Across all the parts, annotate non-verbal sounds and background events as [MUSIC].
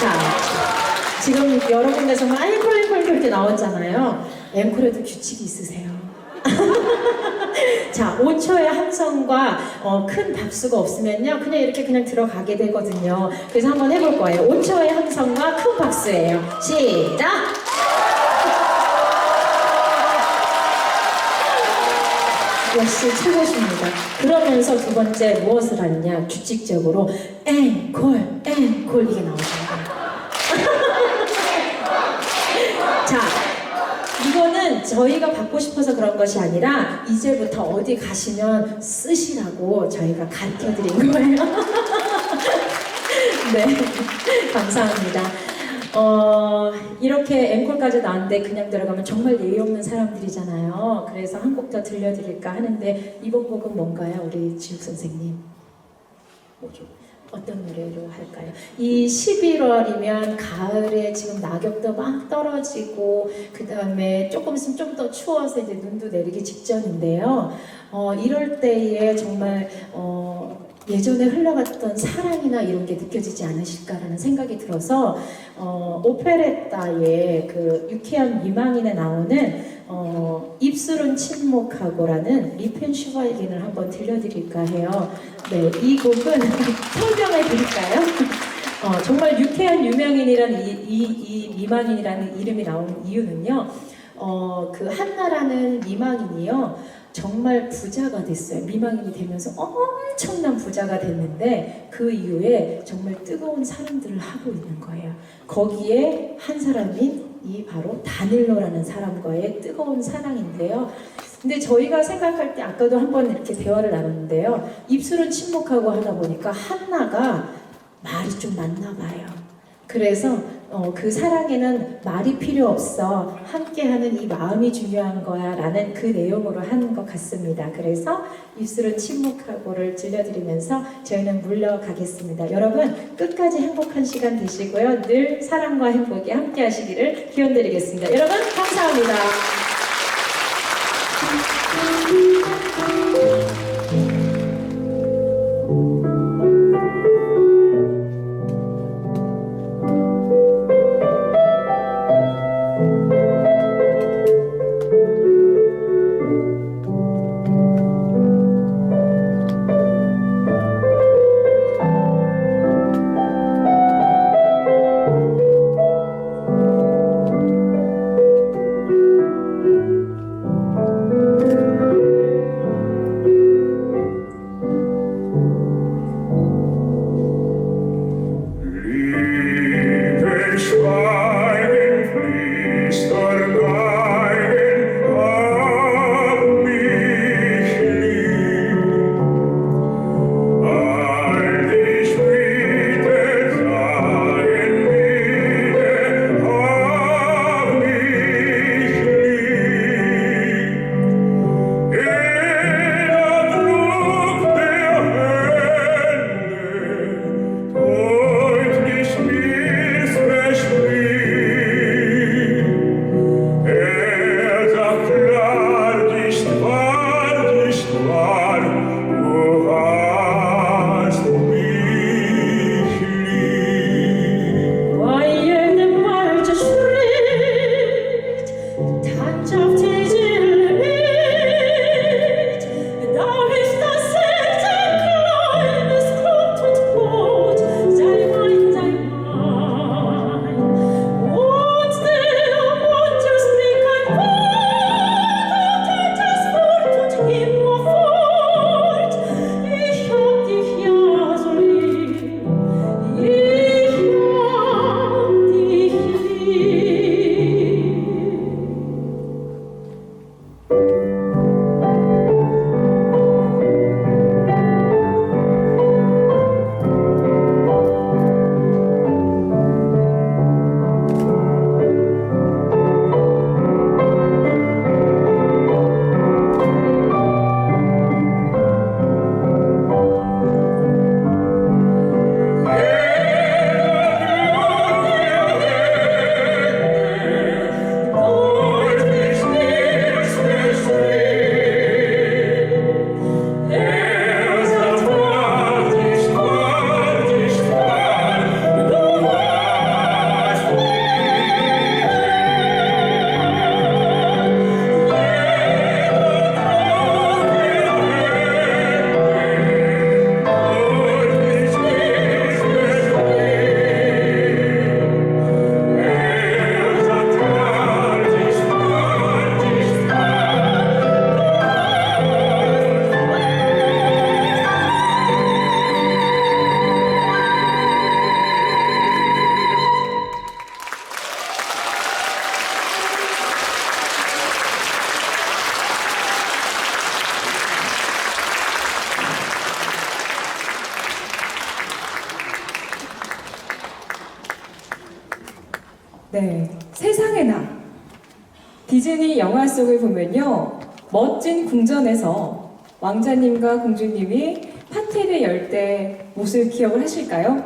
자, 지금 여러 군데서 막 앵콜 앵콜 이렇게 나왔잖아요. 앵콜에도 규칙이 있으세요. [LAUGHS] 자, 5초의 함성과 어, 큰 박수가 없으면요. 그냥 이렇게 그냥 들어가게 되거든요. 그래서 한번 해볼 거예요. 5초의 함성과 큰 박수예요. 시작! 역시 최고십니다. 그러면서 두 번째 무엇을 하느냐? 규칙적으로 앵콜, 앵콜 이게 나오잖아요. 자, 이거는 저희가 받고 싶어서 그런 것이 아니라 이제부터 어디 가시면 쓰시라고 저희가 가르쳐 드린 거예요. [LAUGHS] 네, 감사합니다. 어, 이렇게 앵콜까지 나왔는데 그냥 들어가면 정말 예의 없는 사람들이잖아요. 그래서 한 곡 더 들려드릴까 하는데 이번 곡은 뭔가요, 우리 지욱 선생님? 뭐죠? 어떤 노래로 할까요? 이 11월이면 가을에 지금 낙엽도 막 떨어지고 그 다음에 조금 있으면 좀 더 추워서 이제 눈도 내리기 직전인데요. 어, 이럴 때에 정말 어, 예전에 흘러갔던 사랑이나 이런 게 느껴지지 않으실까라는 생각이 들어서 어, 오페레타의 그 유쾌한 미망인에 나오는 어, 입술은 침묵하고라는 리펜 슈바이겐을 한번 들려드릴까 해요. 네, 이 곡은 [LAUGHS] 설명해 드릴까요? 어, 정말 유쾌한 유명인이라는 이, 이, 이 미망인이라는 이름이 나온 이유는요. 어, 그 한나라는 미망인이요. 정말 부자가 됐어요. 미망인이 되면서 엄청난 부자가 됐는데 그 이후에 정말 뜨거운 사랑들을 하고 있는 거예요. 거기에 한 사람인 이 바로 다닐로라는 사람과의 뜨거운 사랑인데요. 근데 저희가 생각할 때 아까도 한번 이렇게 대화를 나눴는데요. 입술은 침묵하고 하다 보니까 한나가 말이 좀 많나 봐요. 그래서 어, 그 사랑에는 말이 필요 없어. 함께하는 이 마음이 중요한 거야. 라는 그 내용으로 하는 것 같습니다. 그래서 입술은 침묵하고를 들려드리면서 저희는 물러가겠습니다. 여러분, 끝까지 행복한 시간 되시고요. 늘 사랑과 행복이 함께 하시기를 기원드리겠습니다. 여러분, 감사합니다. 네, 세상에나 디즈니 영화 속을 보면요, 멋진 궁전에서 왕자님과 공주님이 파티를 열 때 모습 기억을 하실까요?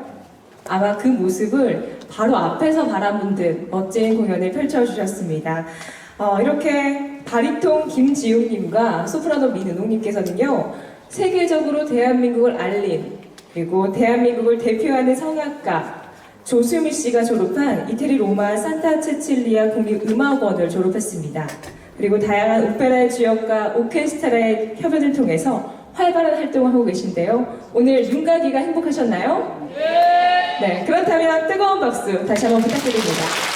아마 그 모습을 바로 앞에서 바라본 듯 멋진 공연을 펼쳐주셨습니다. 어, 이렇게 바리톤 김지웅님과 소프라노 민은홍님께서는요, 세계적으로 대한민국을 알린 그리고 대한민국을 대표하는 성악가 조수미 씨가 졸업한 이태리 로마 산타 체칠리아 국립음악원을 졸업했습니다. 그리고 다양한 오페라의 주역과 오케스트라의 협연을 통해서 활발한 활동을 하고 계신데요. 오늘 윤가기가 행복하셨나요? 네. 네, 그렇다면 뜨거운 박수 다시 한번 부탁드립니다.